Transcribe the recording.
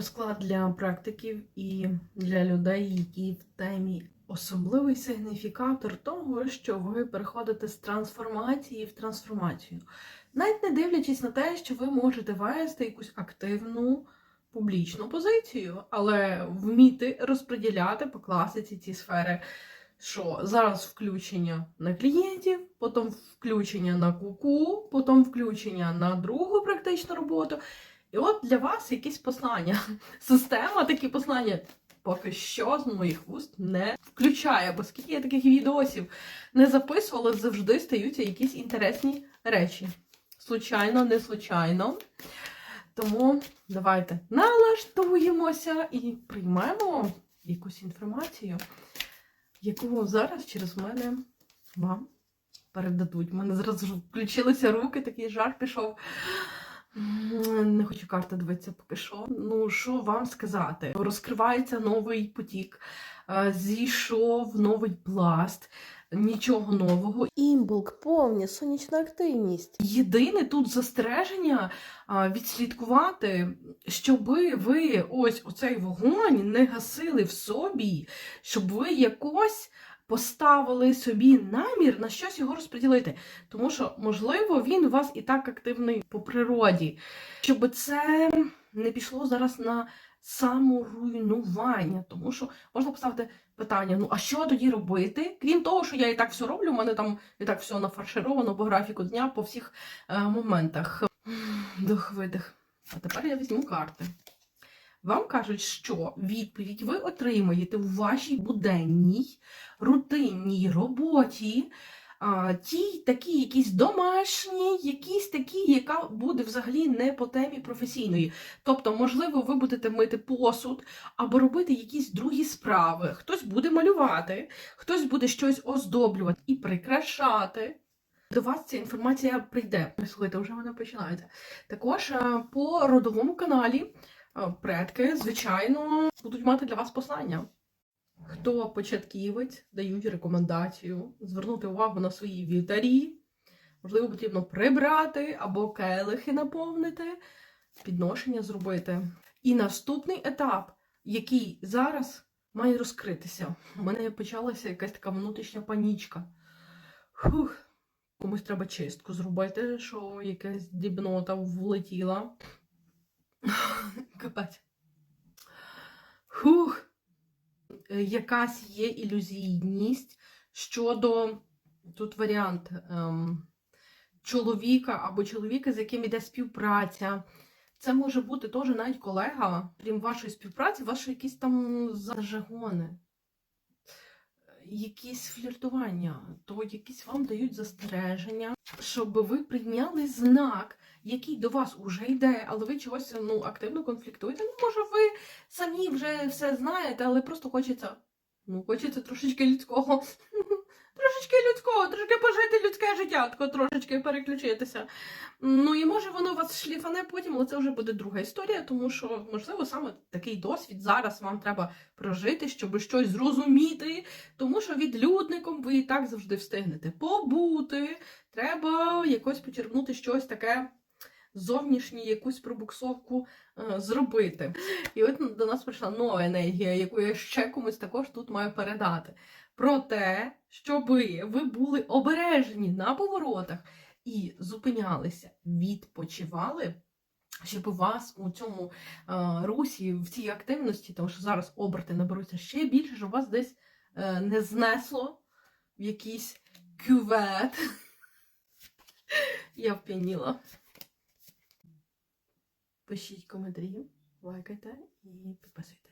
Розклад для практиків і для людей, які в темі особливий сигніфікатор того, що ви переходите з трансформації в трансформацію. Навіть не дивлячись на те, що ви можете вести якусь активну публічну позицію, але вміти розподіляти по класиці ці сфери. Що зараз включення на клієнтів, потім включення на куку, потім включення на другу практичну роботу. І от для вас якісь послання. Система такі послання поки що з моїх вуст не включає, бо скільки я таких відосів не записувала, завжди стаються якісь інтересні речі. Случайно, не случайно. Тому давайте налаштуємося і приймемо якусь інформацію, яку зараз через мене вам передадуть. У мене зразу включилися руки, такий жар пішов. Хочу карти дивитися поки що. Ну, що вам сказати? Розкривається новий потік, е, зійшов новий пласт, нічого нового. Імбулк, повня, сонячна активність. Єдине тут застереження відслідкувати, щоби ви ось оцей вогонь не гасили в собі, щоб ви якось поставили собі намір на щось його розподілити. Тому що, можливо, він у вас і так активний по природі, щоб це не пішло зараз на саморуйнування, тому що можна поставити питання: ну а що тоді робити? Крім того, що я і так все роблю, у мене там і так все нафаршировано по графіку дня, по всіх е, моментах. Дух видих. А тепер я візьму карти. Вам кажуть, що відповідь ви отримаєте у вашій буденній, рутинній роботі. А, ті такі якісь домашні, якісь такі, яка буде взагалі не по темі професійної. Тобто, можливо, ви будете мити посуд або робити якісь другі справи. Хтось буде малювати, хтось буде щось оздоблювати і прикрашати. До вас ця інформація прийде. Слухайте, вже вона починається. Також е, по родовому каналі предки, звичайно, будуть мати для вас послання. Хто початківець, дають рекомендацію звернути увагу на свої вівтарі. Можливо, потрібно прибрати або келихи наповнити, підношення зробити. І наступний етап, який зараз має розкритися. У мене почалася якась така внутрішня панічка. Фух. Комусь треба чистку зробити, що якась дрібнота влетіла. Капець. Фух. Е, Якась є ілюзійність щодо тут варіант ем, чоловіка або чоловіка, з яким іде співпраця. Це може бути теж навіть колега, крім вашої співпраці, ваші якісь там зажигони якісь фліртування, то якісь вам дають застереження, щоб ви прийняли знак, який до вас уже йде, але ви чогось ну, активно конфліктуєте. Ну, може, ви самі вже все знаєте, але просто хочеться, ну, хочеться трошечки людського. Трошечки людського, трошки пожити людське життя, тако трошечки переключитися. Ну і може воно вас шліфане потім, але це вже буде друга історія, тому що, можливо, саме такий досвід зараз вам треба прожити, щоб щось зрозуміти, тому що відлюдником ви і так завжди встигнете побути. Треба якось почерпнути щось таке зовнішнє, якусь пробуксовку е, зробити. І от до нас прийшла нова енергія, яку я ще комусь також тут маю передати. Про те, щоб ви були обережні на поворотах і зупинялися, відпочивали. Щоб у вас у цьому е, русі, в цій активності, тому що зараз оберти наберуться ще більше, щоб вас десь е, не знесло в якийсь кювет. Я вп'яніла. Пишіть коментарі, лайкайте і підписуйтесь.